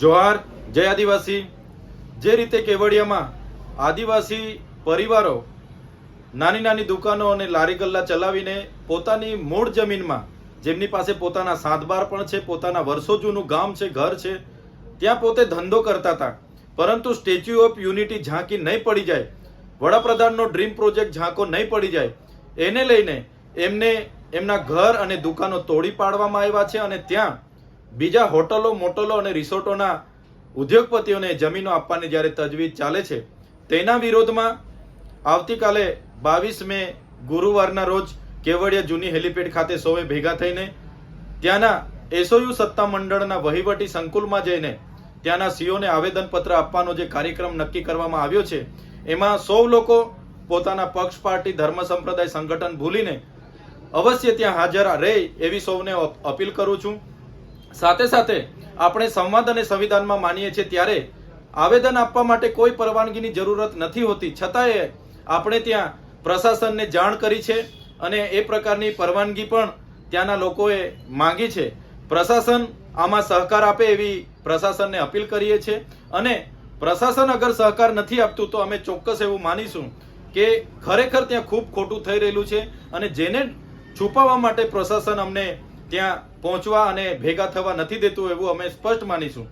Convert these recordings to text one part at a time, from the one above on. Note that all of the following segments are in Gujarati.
જોહાર, જય આદિવાસી. જે રીતે કેવડિયામાં આદિવાસી પરિવારો નાની નાની દુકાનો અને લારી ગલ્લા ચલાવીને પોતાની મૂળ જમીનમાં, જેમની પાસે પોતાના સાતબાર પણ છે, પોતાના વર્ષો જૂનું ગામ છે, ઘર છે, ત્યાં પોતે ધંધો કરતા હતા. પરંતુ સ્ટેચ્યુ ઓફ યુનિટી ઝાંકી નહીં પડી જાય. વડાપ્રધાનનો ડ્રીમ પ્રોજેક્ટ ઝાંકો નહીં પડી જાય. એને લઈને એમને એમના ઘર અને દુકાનો તોડી પાડવામાં આવ્યા છે અને ત્યાં બીજા હોટલો, મોટલો અને રિસોર્ટોના ઉદ્યોગપતિઓને જમીનો આપવાની જ્યારે તજવીજ ચાલે છે, તેના વિરોધમાં આવતીકાલે બાવીસ મે ગુરુવારના રોજ કેવડિયા જૂની હેલિપેડ ખાતે સૌએ ભેગા થઈને ત્યાંના એસઓયુ સત્તા મંડળના વહીવટી સંકુલમાં જઈને ત્યાંના સીઓને આવેદનપત્ર આપવાનો જે કાર્યક્રમ નક્કી કરવામાં આવ્યો છે, એમાં સૌ લોકો પોતાના પક્ષ પાર્ટી, ધર્મ સંપ્રદાય, સંગઠન ભૂલીને અવશ્ય ત્યાં હાજર રહે એવી સૌને અપ- અપીલ કરું છું. સાથે સાથે આપણે સંવાદ અને સંવિધાનમાં માનીએ છીએ ત્યારે આવેદન આપવા માટે કોઈ પરવાનગીની જરૂરત નથી હોતી. છતાંય આપણે ત્યાં પ્રશાસનને જાણ કરી છે અને એ પ્રકારની પરવાનગી પણ ત્યાંના લોકોએ માંગી છે. પ્રશાસન આમાં સહકાર આપે એવી પ્રશાસનને અપીલ કરીએ છીએ અને પ્રશાસન અગર સહકાર નથી આપતું તો અમે ચોક્કસ એવું માનીશું કે ખરેખર ત્યાં ખૂબ ખોટું થઈ રહેલું છે અને જેને છુપાવવા માટે પ્રશાસન અમને ત્યાં પહોંચવા અને ભેગા થવા નથી દેતું એવું અમે સ્પષ્ટ માનીશું.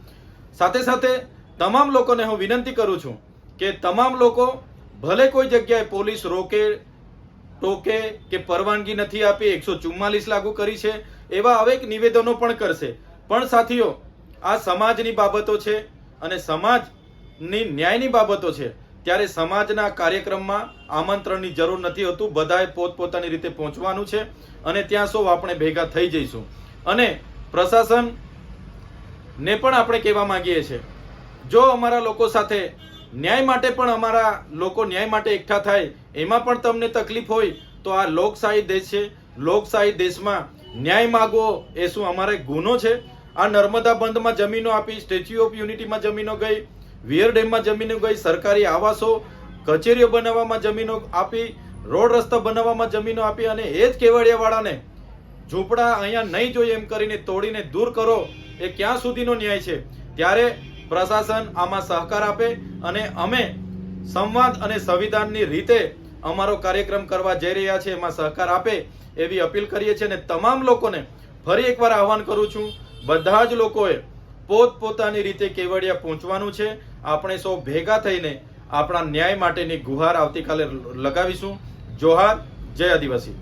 સાથે સાથે તમામ લોકોને હું વિનંતી કરું છું કે તમામ લોકો ભલે કોઈ જગ્યાએ પોલીસ રોકે, ટોકે કે પરવાનગી નથી આપી, એકસો ચુમ્માલીસ લાગુ કરી છે, એવા અવેક નિવેદનો પણ કરશે. પણ સાથીઓ, આ સમાજની બાબતો છે અને સમાજની ન્યાયની બાબતો છે. ત્યારે સમાજના કાર્યક્રમમાં આમંત્રણની જરૂર નથી હોતું. બધાએ પોતપોતાની રીતે પહોંચવાનું છે અને ત્યાં સૌ આપણે ભેગા થઈ જઈશું. અને પ્રશાસન ને પણ આપણે કહેવા માંગીએ છીએ, જો અમારા લોકો સાથે ન્યાય માટે પણ અમારા લોકો ન્યાય માટે એકઠા થાય, એમાં પણ તમને તકલીફ હોય, તો આ લોકશાહી દેશ છે. લોકશાહી દેશમાં ન્યાય માગવો એ શું અમારે ગુનો છે? આ નર્મદા બંધમાં જમીનો આપી, સ્ટેચ્યુ ઓફ યુનિટીમાં જમીનો ગઈ વિયર ડેમમાં જમીનો ગઈ સરકારી આવાસો, કચેરીઓ બનાવવામાં જમીનો આપી, રોડ રસ્તા બનાવવામાં જમીનો આપી અને એ જ કેવડિયાવાળાને ઝૂંપડા અહીંયા નહીં જોઈએ એમ કરીને તોડીને દૂર કરો, એ ક્યાં સુધીનો ન્યાય છે? ત્યારે પ્રશાસન આમાં સહકાર આપે અને અમે સંવાદ અને સંવિધાનની રીતે અમારો કાર્યક્રમ કરવા જઈ રહ્યા છે એમાં સહકાર આપે એવી અપીલ કરીએ છીએ અને તમામ લોકોને ફરી એકવાર આહવાન કરું છું, બધા જ લોકોએ પોતપોતાની રીતે કેવડિયા પહોંચવાનું છે. આપણે સૌ ભેગા થઈને આપણા ન્યાય માટેની ગુહાર આવતીકાલે લગાવીશું. જોહાર જય આદિવાસી.